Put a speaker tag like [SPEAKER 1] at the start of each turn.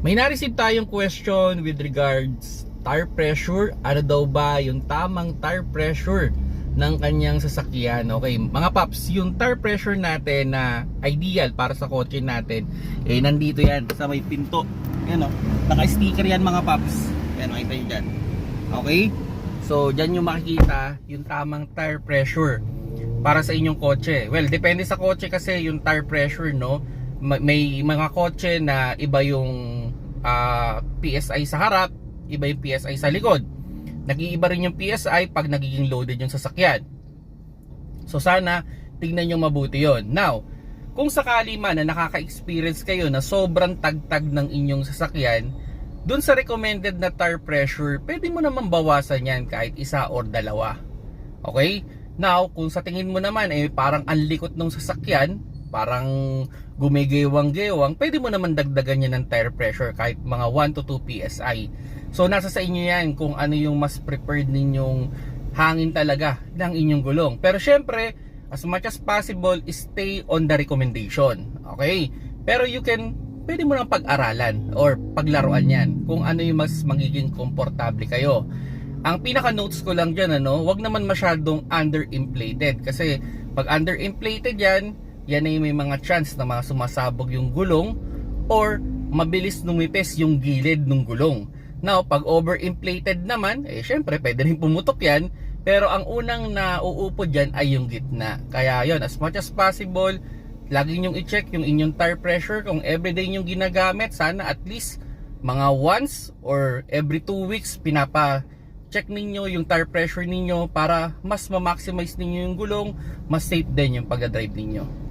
[SPEAKER 1] May na-receive tayong question with regards tire pressure. Ano daw ba yung tamang tire pressure ng kanyang sasakyan? Okay, mga paps, yung tire pressure natin na ideal para sa kotse natin, eh nandito yan sa may pinto. Yan o, naka-sticker yan mga paps. Yan, makita nyo dyan. Okay? So, dyan yung makikita yung tamang tire pressure para sa inyong kotse. Well, depende sa kotse kasi yung tire pressure, no? Ma- May mga kotse na iba yung ah, PSI sa harap, iba yung PSI sa likod. Nag-iiba rin yung PSI pag nagiging loaded yung sasakyan. So sana tingnan nyo mabuti yon. Now, kung sakali man na nakaka-experience kayo na sobrang tagtag ng inyong sasakyan, dun sa recommended na tire pressure, pwede mo naman bawasan yan kahit isa or dalawa. Okay? Now, kung sa tingin mo naman eh parang anlikot ng sasakyan, parang gumigewang-gewang, pwede mo naman dagdagan yan ng tire pressure kahit mga 1 to 2 PSI. So nasa sa inyo yan kung ano yung mas preferred ninyong hangin talaga ng inyong gulong. Pero syempre, as much as possible, stay on the recommendation. Okay? Pero you can, pwede mo nang pag-aralan or paglaruan yan kung ano yung mas magiging komportable kayo. Ang pinaka notes ko lang dyan, ano, wag naman masyadong underinflated kasi pag underinflated yan, yan ay may mga chance na mga sumasabog yung gulong or mabilis numipes yung gilid ng gulong. Now, pag overinflated naman, eh syempre pwede rin pumutok yan, pero ang unang nauupo dyan ay yung gitna. Kaya yon as much as possible, lagi nyong i-check yung inyong tire pressure kung everyday nyong ginagamit, sana at least mga once or every two weeks pinapa check ninyo yung tire pressure ninyo para mas ma-maximize ninyo yung gulong, mas safe din yung pag-drive ninyo.